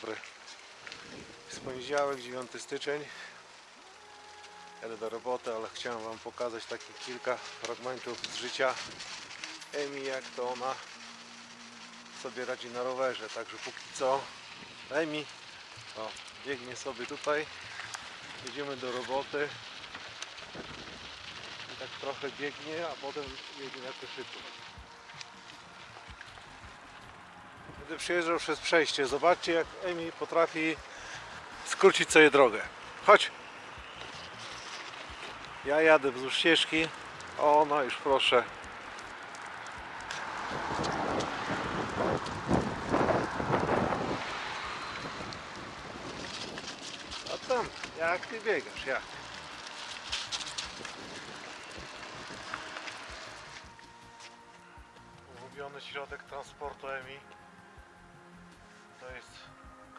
dobry. Jest poniedziałek, 9 styczeń. Jadę do roboty, ale chciałem Wam pokazać takich kilka fragmentów z życia Emi, jak to ona sobie radzi na rowerze. Także póki co Emi o, biegnie sobie tutaj. Jedziemy do roboty. I tak trochę biegnie, a potem jedzie na koszyku. Będę przyjeżdżał przez przejście. Zobaczcie jak Emi potrafi skrócić sobie drogę. Chodź! Ja jadę wzdłuż ścieżki. O, no już proszę. A tam, jak ty biegasz, jak? Ulubiony środek transportu EMI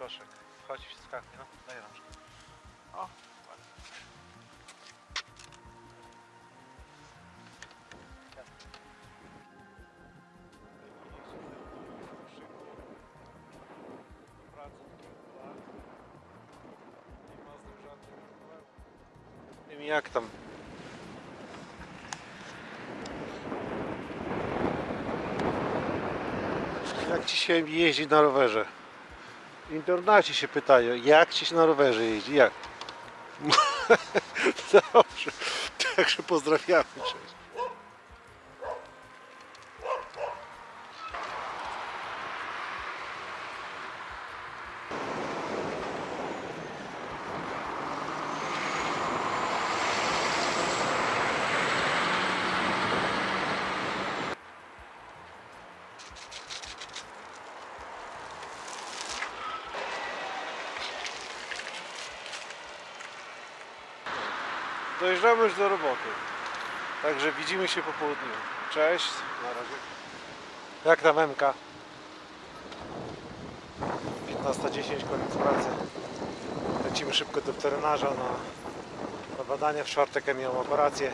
koszyk. Chodź, skakuj, no, daj rączkę. O, ładnie. Nie wiem jak tam. Jak ci się jeździ na rowerze? W internacie się pytają, jak ci się na rowerze jeździ? Jak? Dobrze. Także pozdrawiamy. Cześć. Dojeżdżamy już do roboty. Także widzimy się po południu. Cześć. Na razie. Jak tam MK? 15.10 koniec pracy. Lecimy szybko do weterynarza na, na badania. W czwartek miałem operację.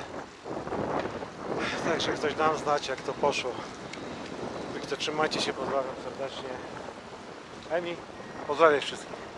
Także ktoś dam znać jak to poszło. Wy to trzymajcie się, pozdrawiam serdecznie. Emi, pozdrawiam wszystkich.